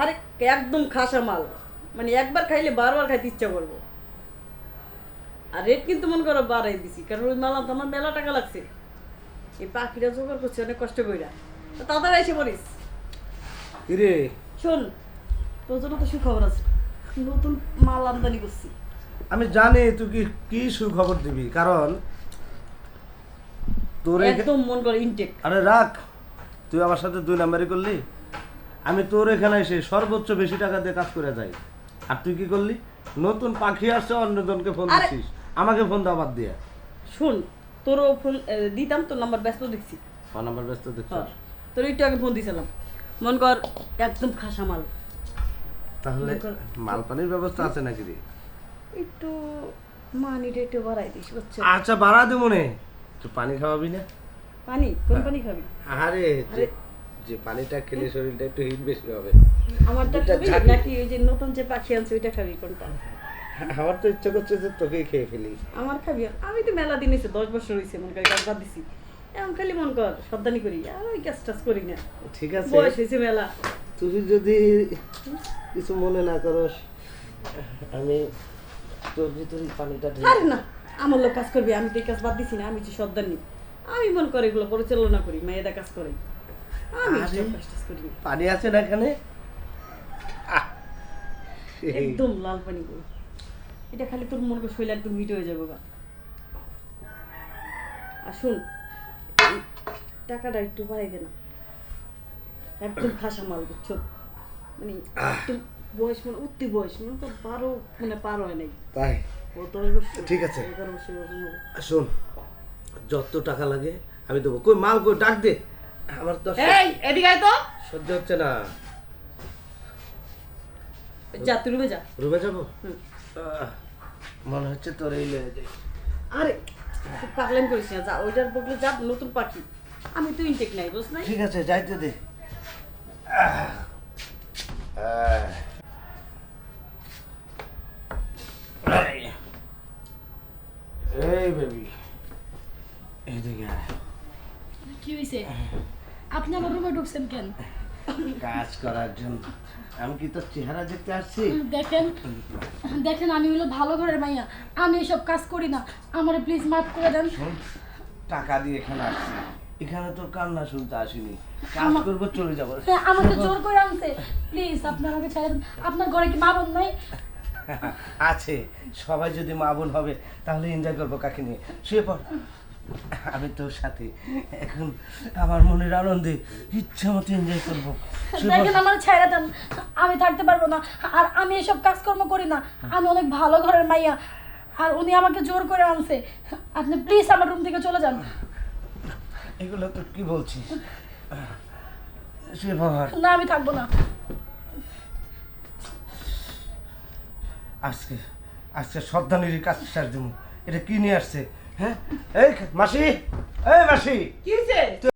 আর একদম খাসা মাল। মানে একবার খাইলে বারবার খাইতে ইচ্ছা করব। আর রেট কিন্তু মনে করো বাড়াই দিছি কারণ ওই মালা তো আমার মেলা টাকা লাগছে। এই পাখিটা জোগাড় করছে অনেক কষ্ট কইরা। তাড়াতাড়ি এসে পড়িস কিরে? শোন তোর জন্য তো সুখবর আছে। নতুন মাল আমদানি করছি। আমি জানি তুই কি কি সুখবর দিবি কারণ তোর একদম মন করে ইনটেক আরে রাখ তুই আমার সাথে দুই নাম্বারই করলি। আমি তোর এখানে এসে সর্বোচ্চ বেশি টাকা দিয়ে কাজ করে যাই। আর তুই কি করলি? নতুন পাখি আসছে অন্যজনকে ফোন দিচ্ছিস। আমাকে ফোন দাও বাদ দিয়ে। শুন তোরও ফোন দিতাম তোর নাম্বার ব্যস্ত দেখছি। ফোন নাম্বার ব্যস্ত হ্যাঁ, দেখছিস তোর একটু আগে ফোন দিছিলাম। মন কর একদম খাসা মাল। তাহলে কর- মালপানির ব্যবস্থা আছে নাকি রে? একটু মানিটা একটু বাড়াই দিস বুঝছ? আচ্ছা বাড়া দে মনে তুই পানি খাওয়াবি না? পানি? কোন পানি খাবি? আরে। যে- পানিটা খেলে শরীরটা একটু হিট বেশি হবে। আমারটা দুটা খাবি নাকি ওই যে নতুন যে পাখি আনছে ওইটা খাবি কোনটা? আমার তো ইচ্ছা করছে যে তোকেই খেয়ে ফেলি। আমার খাবি? আমি তো মেলা দিন হয়েছে দশ বছর হয়েছে মন করে কাজ দিছি। এখন খালি মন কর সাবধানি করি আর ওই কাজ টাজ করি না। ঠিক আছে। বয়স হয়েছে মেলা। তুই যদি কিছু মনে না করস আমি তোর ভিতরে পানিটা আরে না আমার লোক কাজ করবি আমি তো এই কাজ বাদ দিছি না আমি যে সর্দার আমি মন করে এগুলো পরিচালনা করি মেয়েদের কাজ করে। পানি আছে না এখানে? একদম লাল পানি করি এটা খালি তোর মন করে শরীর একদম হয়ে যাবে গা। আর শোন টাকাটা একটু বাড়াই দে না। একদম খাসা মাল বুঝছ? মানে একটু বয়স মানে উত্তি বয়স মানে তো বারো মানে পার হয় নাই। তাই? ও ঠিক আছে। শোন যত টাকা লাগে আমি দেবো। কই মাল কই? ডাক দে। আমার তো এই এদিকে আয় তো। সহ্য হচ্ছে না। যা তুই রুমে যা। রুমে যাব? মনে হচ্ছে তোর এই লয়ে যাই আরে তুই পাগলাম করিস না যা ওইটার বকলে যা নতুন পাখি। আমি তো ইনটেক নাই বুঝ নাই? ঠিক আছে যাইতে দে। এই। বেবি। এইদিকে আয়। কি হয়েছে আপনি আমার রুমে ঢুকছেন কেন? কাজ করার জন্য। আমি কি তোর চেহারা দেখতে আসছি? দেখেন দেখেন আমি হলো ভালো ঘরের মাইয়া। আমি এসব কাজ করি না। আমার প্লিজ মাফ করে দেন। টাকা দিয়ে এখানে আসছি। এখানে তোর কান্না শুনতে আসিনি। কাজ করব চলে যাব। হ্যাঁ, আমাকে জোর করে আনছে। প্লিজ আপনি আমাকে ছেড়ে দেন। আপনার ঘরে কি মা বোন নাই? আছে। সবাই যদি মা বোন হবে তাহলে এনজয় করব কাকে নিয়ে। শুয়ে পড়। আমি তোর সাথে এখন আমার মনের আনন্দে ইচ্ছা মতো এনজয় করব। দেখেন আমার ছেড়ে দেন আমি থাকতে পারব না আর আমি এসব কাজকর্ম করি না। আমি অনেক ভালো ঘরের মাইয়া আর উনি আমাকে জোর করে আনছে। আপনি প্লিজ আমার রুম থেকে চলে যান। এগুলো তো কি বলছিস? না আমি থাকব না। আজকে আজকে সর্দানির কাজ শেষ দেবো এটা কি নিয়ে আসছে? হ্যাঁ? এই মাসি এই মাসি। কি